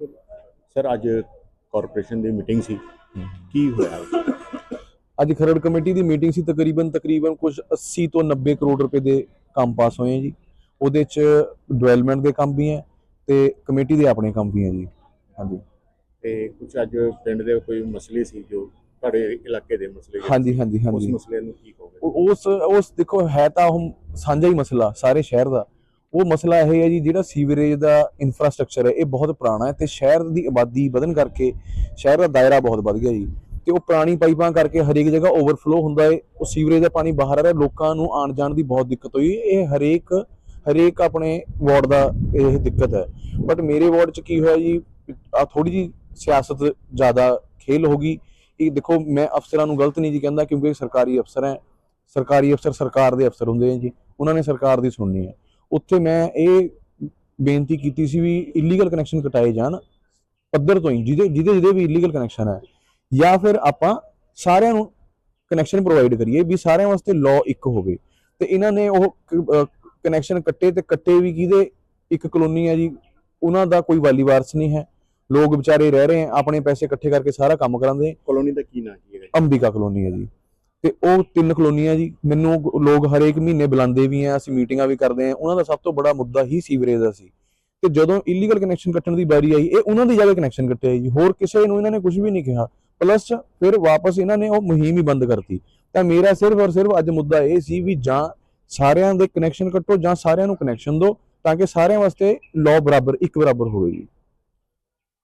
Sir ਅੱਜ corporation ਦੀ meeting ਸੀ। ਕੀ ਹੋਇਆ? ਅੱਜ ਖਰੜ ਕਮੇਟੀ ਦੀ ਮੀਟਿੰਗ ਸੀ। ਤਕਰੀਬਨ ਤਕਰੀਬਨ ਕੁਝ 80 ਤੋਂ 90 ਕਰੋੜ ਰੁਪਏ ਦੇ ਕੰਮ ਪਾਸ ਹੋਏ ਜੀ। ਉਹਦੇ ਚ ਡਿਵੈਲਪਮੈਂਟ ਦੇ ਕੰਮ ਵੀ ਹੈ ਤੇ ਕਮੇਟੀ ਦੇ ਆਪਣੇ ਕੰਮ ਵੀ ਹੈ ਜੀ। ਹਾਂਜੀ। ਤੇ ਕੁਝ ਅੱਜ ਪਿੰਡ ਦੇ ਕੋਈ ਮਸਲੇ ਸੀ ਜੋ ਤੁਹਾਡੇ ਇਲਾਕੇ ਦੇ ਮਸਲੇ ਜਿਹੜੇ ਹਾਂਜੀ ਹਾਂਜੀ ਉਸ ਹਾਂਜੀ ਮਸਲੇ ਨੂੰ ਕੀ ਕਹੋਗੇ? ਉਸ ਉਸ ਦੇਖੋ ਹੈ ਤਾਂ ਉਹ ਸਾਂਝਾ ਹੀ ਮਸਲਾ ਸਾਰੇ ਸ਼ਹਿਰ ਦਾ। ਉਹ ਮਸਲਾ ਇਹ ਹੈ ਜੀ, ਜਿਹੜਾ ਸੀਵਰੇਜ ਦਾ ਇਨਫਰਾਸਟ੍ਰਕਚਰ ਹੈ, ਇਹ ਬਹੁਤ ਪੁਰਾਣਾ ਹੈ ਤੇ ਸ਼ਹਿਰ ਦੀ ਆਬਾਦੀ ਵਧਣ ਕਰਕੇ ਸ਼ਹਿਰ ਦਾ ਦਾਇਰਾ ਬਹੁਤ ਵੱਧ ਗਿਆ ਜੀ। ਤੇ ਉਹ ਪੁਰਾਣੀ ਪਾਈਪਾਂ ਕਰਕੇ ਹਰੇਕ ਜਗ੍ਹਾ ਓਵਰਫਲੋ ਹੁੰਦਾ ਹੈ, ਉਹ ਸੀਵਰੇਜ ਦਾ ਪਾਣੀ ਬਾਹਰ ਆ ਰਿਹਾ, ਲੋਕਾਂ ਨੂੰ ਆਉਣ ਜਾਣ ਦੀ ਬਹੁਤ ਦਿੱਕਤ ਹੋਈ। ਇਹ ਹਰੇਕ ਹਰੇਕ ਆਪਣੇ ਵਾਰਡ ਦਾ ਇਹ ਦਿੱਕਤ ਹੈ। ਬਟ ਮੇਰੇ ਵਾਰਡ 'ਚ ਕੀ ਹੋਇਆ ਜੀ, ਆ ਥੋੜੀ ਜੀ ਸਿਆਸਤ ਜ਼ਿਆਦਾ ਖੇਲ ਹੋ ਗਈ। ਇਹ ਦੇਖੋ, ਮੈਂ ਅਫਸਰਾਂ ਨੂੰ ਗਲਤ ਨਹੀਂ ਜੀ ਕਹਿੰਦਾ ਕਿਉਂਕਿ ਸਰਕਾਰੀ ਅਫਸਰ ਹੈ। ਸਰਕਾਰੀ ਅਫਸਰ ਸਰਕਾਰ ਦੇ ਅਫਸਰ ਹੁੰਦੇ ਆ ਜੀ। ਉਹਨਾਂ ਨੇ ਸਰਕਾਰ ਦੀ ਸੁਣਨੀ ਹੈ। ਉੱਥੇ ਮੈਂ ਇਹ ਬੇਨਤੀ ਕੀਤੀ ਸੀ ਵੀ ਇਲੀਗਲ ਕਨੈਕਸ਼ਨ ਕਟਾਏ ਜਾਣ ਪੱਧਰ ਤੋਂ ਹੀ ਜਿਹਦੇ ਜਿਹਦੇ ਜਿਹਦੇ ਵੀ ਇਲੀਗਲ ਕਨੈਕਸ਼ਨ ਹੈ ਜਾਂ ਫਿਰ ਆਪਾਂ ਸਾਰਿਆਂ ਨੂੰ ਕਨੈਕਸ਼ਨ ਪ੍ਰੋਵਾਈਡ ਕਰੀਏ ਵੀ ਸਾਰਿਆਂ ਵਾਸਤੇ ਲਾਅ ਇੱਕ ਹੋਵੇ। ਤੇ ਇਹਨਾਂ ਨੇ ਉਹ ਕਨੈਕਸ਼ਨ ਕੱਟੇ ਤੇ ਕੱਟੇ ਵੀ ਕਿਹਦੇ? ਇੱਕ ਕਲੋਨੀ ਹੈ ਜੀ ਉਹਨਾਂ ਦਾ ਕੋਈ ਵਾਲੀ ਵਾਰਸ ਨਹੀਂ ਹੈ। ਲੋਕ ਵਿਚਾਰੇ ਰਹਿ ਰਹੇ ਆ ਆਪਣੇ ਪੈਸੇ ਇਕੱਠੇ ਕਰਕੇ ਸਾਰਾ ਕੰਮ ਕਰਾਉਂਦੇ ਕਲੋਨੀ ਦਾ ਕੀ ਨਾਂ ਕੀ ਹੈ ਅੰਬਿਕਾ ਕਲੋਨੀ ਹੈ ਜੀ। ਤੇ ਉਹ ਤਿੰਨ ਕਲੋਨੀਆਂ ਜੀ, ਮੈਨੂੰ ਲੋਕ ਹਰੇਕ ਮਹੀਨੇ ਬੁਲਾਉਂਦੇ ਵੀ ਆ, ਅਸੀਂ ਮੀਟਿੰਗਾਂ ਵੀ ਕਰਦੇ ਆ। ਉਹਨਾਂ ਦਾ ਸਭ ਤੋਂ ਬੜਾ ਮੁੱਦਾ ਹੀ ਸੀਵਰੇਜ ਦਾ ਸੀ। ਤੇ ਜਦੋਂ ਇਲੀਗਲ ਕਨੈਕਸ਼ਨ ਕੱਟਣ ਦੀ ਵਾਰੀ ਆਈ, ਇਹ ਉਹਨਾਂ ਦੀ ਜਗ੍ਹਾ ਕਨੈਕਸ਼ਨ ਕੱਟਿਆ ਜੀ। ਹੋਰ ਕਿਸੇ ਨੂੰ ਇਹਨਾਂ ਨੇ ਕੁਝ ਵੀ ਨਹੀਂ ਕਿਹਾ। ਪਲੱਸ ਫਿਰ ਵਾਪਸ ਇਹਨਾਂ ਨੇ ਉਹ ਮੁਹਿੰਮ ਹੀ ਬੰਦ ਕਰਤੀ। ਤਾਂ ਮੇਰਾ ਸਿਰਫ ਔਰ ਸਿਰਫ ਅੱਜ ਮੁੱਦਾ ਇਹ ਸੀ ਵੀ ਜਾਂ ਸਾਰਿਆਂ ਦੇ ਕਨੈਕਸ਼ਨ ਕੱਟੋ ਜਾਂ ਸਾਰਿਆਂ ਨੂੰ ਕਨੈਕਸ਼ਨ ਦਿਓ ਤਾਂ ਕਿ ਸਾਰਿਆਂ ਵਾਸਤੇ ਲਾਅ ਬਰਾਬਰ, ਇੱਕ ਬਰਾਬਰ ਹੋਵੇ ਜੀ।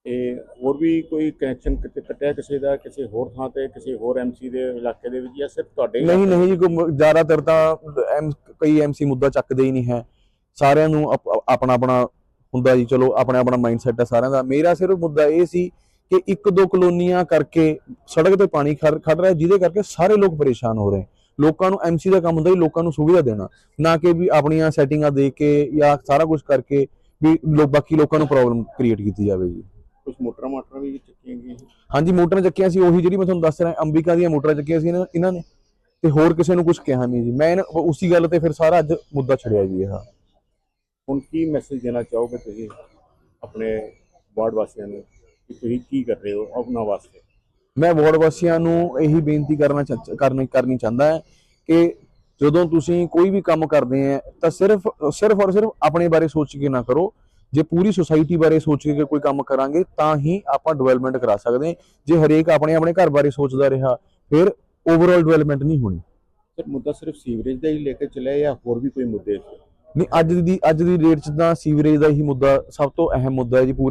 ਇਹ ਹੋਰ ਵੀ ਕੋਈ ਕਨੈਕਸ਼ਨ ਕੱਟਿਆ ਕਿਸੇ ਦਾ ਕਿਸੇ ਹੋਰ ਥਾਂ ਤੇ ਕਿਸੇ ਹੋਰ ਐਮਸੀ ਦੇ ਇਲਾਕੇ ਦੇ ਵਿੱਚ ਜਾਂ ਸਿਰਫ ਤੁਹਾਡੇ ਨਹੀਂ ਨਹੀਂ ਜੀ ਕੋਈ ਜ਼ਿਆਦਾਤਰ ਤਾਂ ਐਮ ਕਈ ਐਮਸੀ ਮੁੱਦਾ ਚੱਕਦੇ ਹੀ ਨਹੀਂ ਹੈ। ਸਾਰਿਆਂ ਨੂੰ ਆਪਣਾ ਆਪਣਾ ਹੁੰਦਾ ਜੀ ਚਲੋ ਆਪਣਾ ਆਪਣਾ ਮਾਈਂਡਸੈਟ ਹੈ ਸਾਰਿਆਂ ਦਾ। ਮੇਰਾ ਸਿਰਫ ਮੁੱਦਾ ਇਹ ਸੀ ਕਿ ਇੱਕ ਦੋ ਕਲੋਨੀਆਂ ਕਰਕੇ ਸੜਕ ਤੇ ਪਾਣੀ ਖੜ ਰਿਹਾ ਜਿਹਦੇ ਕਰਕੇ ਸਾਰੇ ਲੋਕ ਪਰੇਸ਼ਾਨ ਹੋ ਰਹੇ। ਲੋਕਾਂ ਨੂੰ ਐਮਸੀ ਦਾ ਕੰਮ ਹੁੰਦਾ ਹੀ ਲੋਕਾਂ ਨੂੰ ਸੁਵਿਧਾ ਦੇਣਾ। ਨਾ ਕਿ ਵੀ ਆਪਣੀਆਂ ਸੈਟਿੰਗਾਂ ਦੇ ਕੇ ਜਾਂ ਸਾਰਾ ਕੁਝ ਕਰਕੇ ਵੀ ਲੋ ਬਾਕੀ ਲੋਕਾਂ ਨੂੰ ਪ੍ਰੋਬਲਮ ਕ੍ਰੀਏਟ ਕੀਤੀ ਜਾਵੇ ਜੀ। ਕੁਝ ਮੋਟਰਾਂ ਮਾਟਰਾਂ ਵੀ ਚੱਕੀਆਂ ਗਈਆਂ। ਹਾਂਜੀ ਮੋਟਰਾਂ ਚੱਕੀਆਂ ਸੀ ਉਹੀ ਜਿਹੜੀ ਮੈਂ ਤੁਹਾਨੂੰ ਦੱਸ ਰਿਹਾ ਅੰਬਿਕਾ ਦੀਆਂ ਮੋਟਰਾਂ ਚੱਕੀਆਂ ਸੀ ਇਹਨਾਂ ਇਹਨਾਂ ਨੇ। ਤੇ ਹੋਰ ਕਿਸੇ ਨੂੰ ਕੁਝ ਕਿਹਾ ਨਹੀਂ ਜੀ। ਮੈਂ ਉਸੀ ਗੱਲ ਤੇ ਫਿਰ ਸਾਰਾ ਅੱਜ ਮੁੱਦਾ ਛੜਿਆ ਜੀ ਇਹ। ਹੁਣ ਕੀ ਮੈਸੇਜ ਦੇਣਾ ਚਾਹੋਗੇ ਤੁਸੀਂ ਆਪਣੇ ਵਾਰਡ ਵਾਸੀਆਂ ਨੂੰ ਕਿ ਤੁਸੀਂ ਕੀ ਕਰ ਰਹੇ ਹੋ ਉਹਨਾਂ ਵਾਸਤੇ? ਮੈਂ ਵਾਰਡ ਵਾਸੀਆਂ ਨੂੰ ਇਹੀ ਬੇਨਤੀ ਕਰਨਾ ਕਰਨੀ ਕਰਨੀ ਚਾਹੁੰਦਾ ਹਾਂ ਕਿ ਜਦੋਂ ਤੁਸੀਂ ਕੋਈ ਵੀ ਕੰਮ ਕਰਦੇ ਆ ਤਾਂ ਸਿਰਫ ਸਿਰਫ ਔਰ ਸਿਰਫ ਆਪਣੇ ਬਾਰੇ ਸੋਚ ਕੇ ਨਾ ਕਰੋ। ਜੇ ਪੂਰੀ ਸੁਸਾਇਟੀ ਬਾਰੇ ਸੋਚ ਕੇ ਕੋਈ ਕੰਮ ਕਰਾਂਗੇ ਤਾਂ ਹੀ ਆਪਾਂ ਡਿਵੈਲਪਮੈਂਟ ਕਰਾ ਸਕਦੇ ਹਾਂ। ਜੇ ਹਰੇਕ ਆਪਣੇ ਆਪਣੇ ਘਰ ਬਾਰੇ ਸੋਚਦਾ ਰਿਹਾ ਫਿਰ ਓਵਰਆਲ ਡਿਵੈਲਪਮੈਂਟ ਨਹੀਂ ਹੋਣੀ। ਸਰ ਮੁੱਦਾ ਸਿਰਫ ਸੀਵਰੇਜ ਦਾ ਹੀ ਲੈ ਕੇ ਚੱਲਿਆ ਜਾਂ ਹੋਰ ਵੀ ਕੋਈ ਮੁੱਦੇ ਨਹੀਂ ਅੱਜ ਦੀ ਅੱਜ ਦੀ ਡੇਟ 'ਚ ਤਾਂ ਸੀਵਰੇਜ ਦਾ ਹੀ ਮੁੱਦਾ ਸਭ ਤੋਂ ਅਹਿਮ ਮੁੱਦਾ ਹੈ ਜੀ ਪੂਰੇ।